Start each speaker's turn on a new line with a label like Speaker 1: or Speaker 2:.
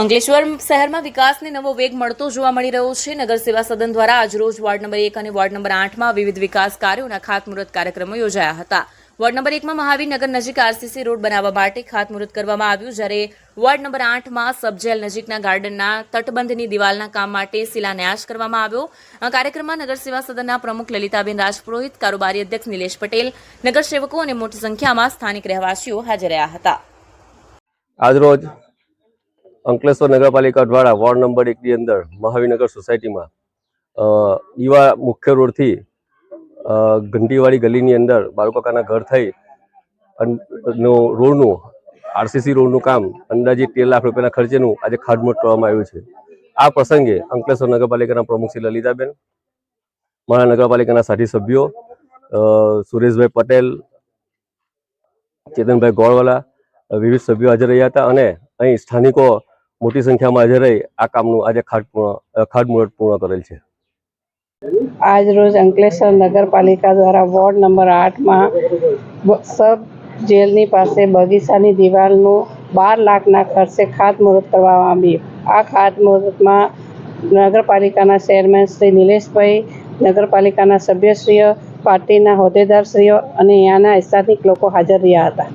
Speaker 1: અંકલેશ્વર શહેરમાં વિકાસને નવો વેગ મળતો જોવા મળી રહ્યો છે. નગર સેવા સદન દ્વારા આજરોજ વોર્ડ નંબર એક અને વોર્ડ નંબર આઠમાં વિવિધ વિકાસ કાર્યોના ખાતમુહૂર્ત કાર્યક્રમો યોજાયા હતા. વોર્ડ નંબર એકમાં મહાવીર નગર નજીક આરસીસી રોડ બનાવવા માટે ખાતમુહૂર્ત કરવામાં આવ્યું, જ્યારે વોર્ડ નંબર આઠમાં સબજેલ નજીકના ગાર્ડનના તટબંધની દિવાલના કામ માટે શિલાન્યાસ કરવામાં આવ્યો. આ કાર્યક્રમમાં નગર સેવા સદનના પ્રમુખ લલિતાબેન રાજપુરોહિત, કારોબારી અધ્યક્ષ નિલેશ પટેલ, નગર સેવકો અને મોટી સંખ્યામાં સ્થાનિક રહેવાસીઓ હાજર રહ્યા હતા.
Speaker 2: આજરોજ અંકલેશ્વર નગરપાલિકા દ્વારા વોર્ડ નંબર એકની અંદર મહાવીનગર સોસાયટીમાં ઈવા મુખ્ય રોડથી ઘંટીવાળી ગલીની અંદર બાળકોકાના ઘર થઈ નો, રોડનું, આરસીસી રોડનું કામ, અંદાજે તેર લાખ રૂપિયાના ખર્ચેનું આજે ખાડમોટ કરવામાં આવ્યું છે. આ પ્રસંગે અંકલેશ્વર નગરપાલિકાના પ્રમુખ શ્રી લલિતાબેન મારા નગરપાલિકાના સાથી સભ્યો સુરેશભાઈ પટેલ, ચેતનભાઈ ગોળવાલા, વિવિધ સભ્યો હાજર રહ્યા હતા અને અહીં સ્થાનિકો મોટી સંખ્યામાં હાજર રહી આ કામનું આજે ખાતમુહૂર્ત પૂર્ણ કરેલ છે.
Speaker 3: આજ રોજ અંકલેશ્વર નગરપાલિકા દ્વારા વોર્ડ નંબર આઠમાં સબ જેલની પાસે બગીચાની દિવાલનું બાર લાખના ખર્ચે ખાતમુહૂર્ત કરવામાં આવ્યું આ ખાતમુહૂર્તમાં નગરપાલિકાના ચેરમેન શ્રી નિલેશભાઈ, નગરપાલિકાના સભ્યશ્રીઓ, પાર્ટીના હોદ્દેદારશ્રીઓ અને અહીંયાના સ્થાનિક લોકો હાજર રહ્યા હતા.